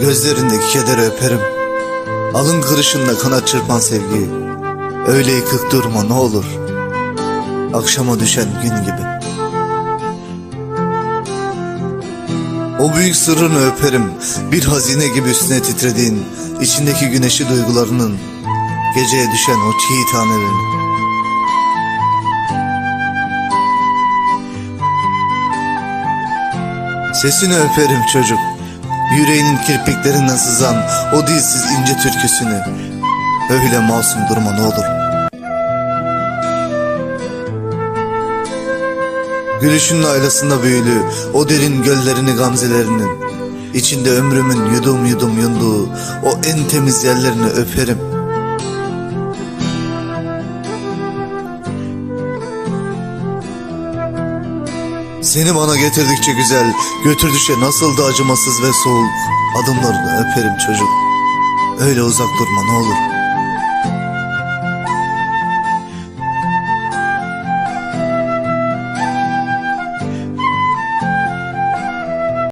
Gözlerindeki kederi öperim. Alın kırışında kanat çırpan sevgi. Öyle yıkık durma ne olur. Akşama düşen gün gibi. O büyük sırrını öperim. Bir hazine gibi üstüne titrediğin, içindeki güneşi duygularının, geceye düşen o çiğ tanelerini. Sesini öperim çocuk. Yüreğinin kirpiklerinden sızan o dilsiz ince türküsünü. Öyle masum durma ne olur. Gülüşünün aylasında büyülü o derin göllerini gamzelerinin. içinde ömrümün yudum yudum yunduğu o en temiz yerlerini öperim. Seni bana getirdikçe güzel, götürdükçe nasıl da acımasız ve soğuk adımlarını öperim çocuk. Öyle uzak durma ne olur.